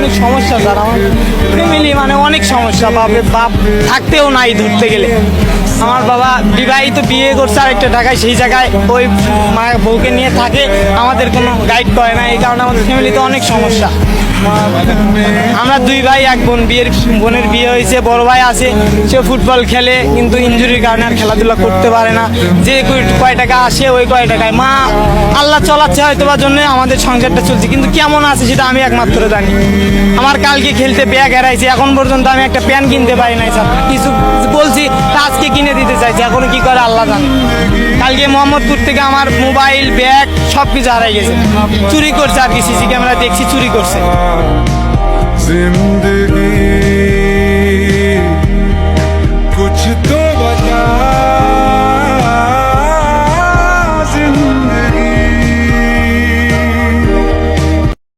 অনেক সমস্যা স্যার, আমার ফ্যামিলি মানে অনেক সমস্যা, বাপে বাপ, থাকতেও নাই ধরতে গেলে। আমার বাবা বিবাহিত, বিয়ে করছে আরেকটা টাকায় সেই জায়গায় ওই মা বউকে নিয়ে থাকে, আমাদের কোনো গাইড করে না, এই কারণে আমাদের ফ্যামিলিতে অনেক সমস্যা। আমরা দুই ভাই, এক বোন, বিয়ের বোনের বিয়ে হয়েছে, বড় ভাই আছে, সে ফুটবল খেলে, কিন্তু ইঞ্জুরির কারণে আর খেলাধুলা করতে পারে না। যে কয় টাকা আসে, ওই কয় টাকায়। মা, আল্লাহ চলাচ্ছে হয়তো বা জন্য আমাদের সংসারটা চলছে, কিন্তু কেমন আছে সেটা আমি একমাত্র জানি। আমার কালকে খেলতে ব্যাগ হারাইছে, এখন পর্যন্ত আমি একটা প্যান কিনতে পারি নাই, স্যার। কিছু বলছি আজকে কিনে দিতে চাইছি, এখন কি করে আল্লাহ জানে। কালকে মোহাম্মদপুর থেকে আমার মোবাইল, ব্যাগ সব কিছু হারাই গেছে। চুরি করছে আর কি, সিসি ক্যামেরা দেখছি, চুরি করছে।